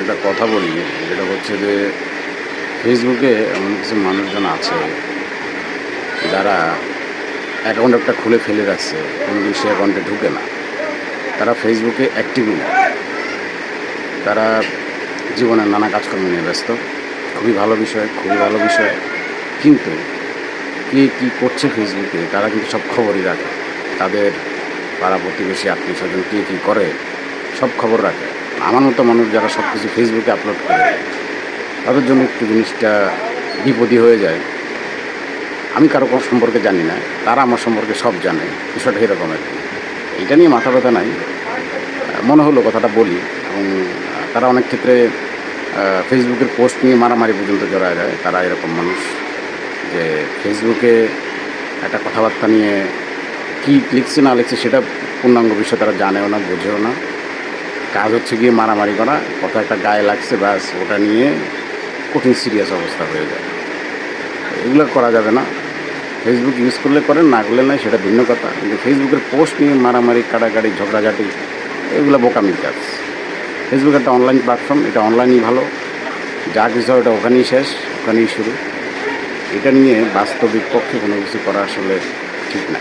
একটা কথা বলি, যেটা হচ্ছে যে ফেসবুকে এমন কিছু মানুষজন আছে যারা অ্যাকাউন্ট একটা খুলে ফেলে রাখছে কোনোদিন সে অ্যাকাউন্টে ঢুকে না। তারা ফেসবুকে অ্যাক্টিভই না। তারা জীবনের নানা কাজকর্ম নিয়ে ব্যস্ত। খুবই ভালো বিষয়, খুবই ভালো বিষয়। কিন্তু কে কী করছে ফেসবুকে তারা কিন্তু সব খবরই রাখে। তাদের পাড়া প্রতিবেশী আত্মীয় স্বজন কে কী করে, সব খবর রাখে। আমার মতো মানুষ যারা সব কিছু ফেসবুকে আপলোড করে, তাদের জন্য একটু জিনিসটা বিপদী হয়ে যায়। আমি কারও কোনো সম্পর্কে জানি না, তারা আমার সম্পর্কে সব জানে, বিষয়টা এরকম আর কি। এটা নিয়ে মাথা ব্যথা নাই। মনে হলো কথাটা বলি, এবং তারা অনেক ক্ষেত্রে ফেসবুকের পোস্ট নিয়ে মারামারি পর্যন্ত জড়া যায়। তারা এরকম মানুষ যে ফেসবুকে একটা কথাবার্তা নিয়ে কী লিখছে না লিখছে সেটা পূর্ণাঙ্গ বিষয় তারা জানেও না, বোঝেও না। কাজ হচ্ছে গিয়ে মারামারি করা কথা একটা গায়ে লাগছে, ব্যাস, ওটা নিয়ে কঠিন সিরিয়াস অবস্থা হয়ে যায়। এগুলো করা যাবে না। ফেসবুক ইউজ করলে করেন, না করলে নাই, সেটা ভিন্ন কথা। কিন্তু ফেসবুকের পোস্ট নিয়ে মারামারি কাটাকাটি ঝগড়াঝাটি, এগুলো বোকামির কাজ। ফেসবুক একটা অনলাইন প্ল্যাটফর্ম এটা অনলাইনই ভালো। যা কিছু ওটা ওখানেই শেষ, ওখানেই শুরু। এটা নিয়ে বাস্তবিক পক্ষে কোনো কিছু করা আসলে ঠিক না।